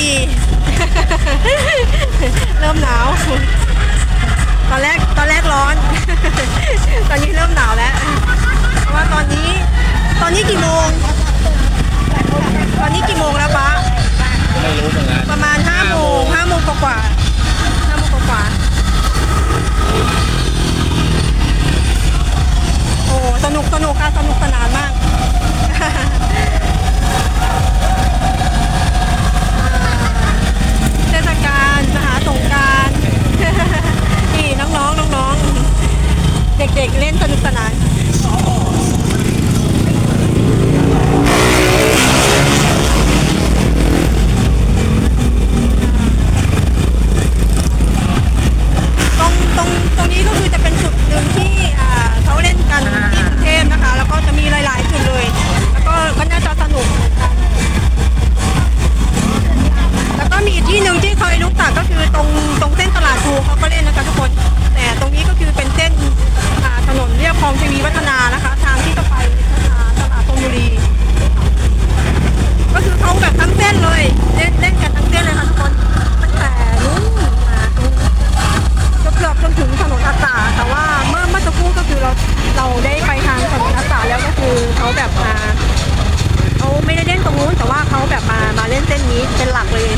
ดี เริ่มหนาว ตอนแรกตอนแรกร้อน ตอนนี้เริ่มหนาวแล้ว เพราะว่าตอนนี้ ตอนนี้กี่โมง ตอนนี้กี่โมงแล้วป้า ไม่รู้เหมือนกัน ประมาณห้าโมงห้าโมงกว่าๆห้าโมงกว่าๆโอ้สนุกสนุกค่ะสนุกสนานมาก เทศกาลมหาสงกราร นี่น้องๆน้องๆ เด็กๆเล่นสนุกสนาน องทีวีวัฒนานะคะ ทางที่จะไปตลาดธนบุรี ก็คือเขาแบบทั้งเส้นเลยเล่นเล่นกันทั้งเส้นเลยค่ะทุกคนตั้งแต่นู้นมาจนเกือบจนถึงถนนอาตาแต่ว่าเมื่อเมื่อสักู้ก็คือเราเราได้ไปทางถนนอาตาแล้วก็คือเขาแบบมาเขาไม่ได้เล่นตรงนู้นแต่ว่าเขาแบบมามาเล่นเส้นนี้เป็นหลักเลย